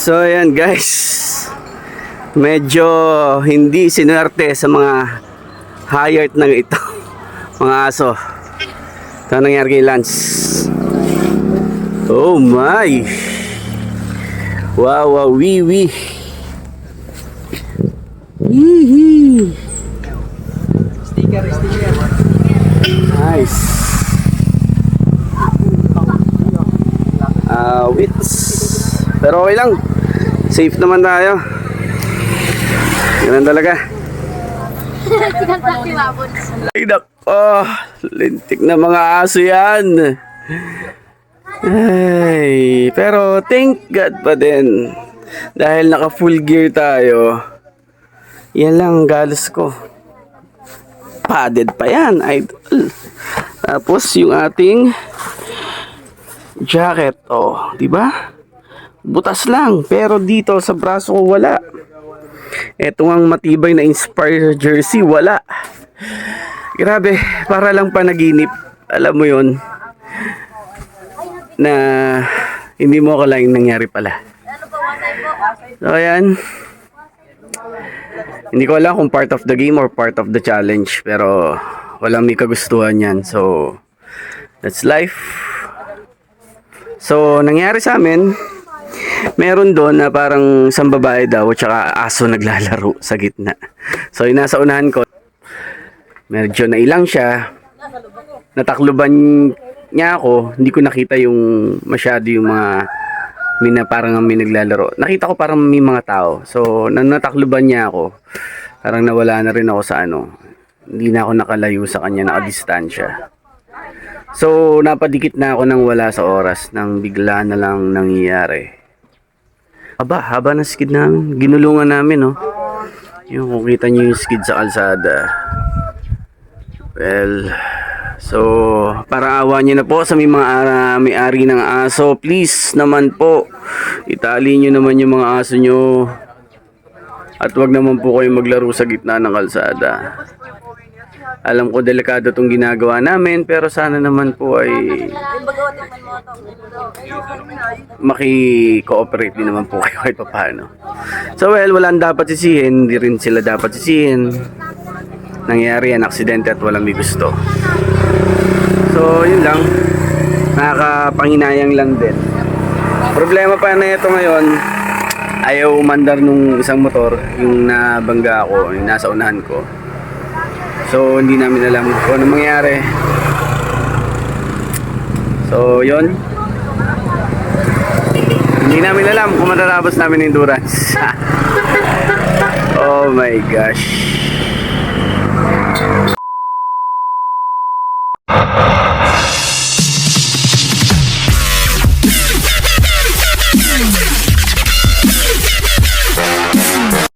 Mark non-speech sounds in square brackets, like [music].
So ayan guys. Medyo hindi sinwerte sa mga hired na ito. [laughs] Mga aso. Ito ang nangyari kay Lance. Oh my. Wow, wow, wee, wee. Yee Sticker, sticker. Nice. Ah, wits. Pero okay lang. Safe naman tayo. Ganun talaga. Ay, nako. Lintik na mga aso yan. Ay, pero thank God pa din. Dahil naka full gear tayo. Yan lang ang galos ko. Padded pa yan, idol. Tapos yung ating jacket, oh, di ba? Butas lang, pero dito sa braso ko wala. Ito ang matibay na Inspire jersey, wala. Grabe, para lang panaginip. Alam mo yon na hindi mo akalaing nangyari pala. So, ayan. Hindi ko alam kung part of the game or part of the challenge. Pero walang may kagustuhan yan. So, that's life. So, nangyari sa amin, meron doon na parang isang babae daw tsaka aso naglalaro sa gitna. So, yung nasa unahan ko, medyo nailang siya. Natakluban niya ako. Hindi ko nakita yung masyado yung mga mina parang may naglalaro. Nakita ko parang may mga tao. So, nang natakluban niya ako, parang nawala na rin ako sa ano. Hindi na ako nakalayo sa kanya, nakadistansya. So, napadikit na ako nang wala sa oras, nang bigla na lang nangyayari. Aba, haba ng skid namin. Ginulungan namin, no? Yung kung kita niyo yung skid sa kalsada. Well, so, para awa niyo na po sa may mga ah, may-ari ng aso, please naman po, itali niyo naman yung mga aso niyo. At wag naman po kayo maglaro sa gitna ng kalsada. Alam ko delikado tong ginagawa namin, pero sana naman po ay maki-cooperate din naman po kayo kahit paano. So well, walang dapat sisihin, hindi rin sila dapat sisihin. Nangyari yan, aksidente at walang may gusto. So, yun lang. Nakakapanginayang lang din. Problema pa na ito ngayon, ayaw umandar nung isang motor, yung nabangga ako, yung nasa unahan ko. So, hindi namin alam kung ano mangyari. So, yun. Hindi namin alam kung matatapos namin endurance. [laughs] oh my gosh.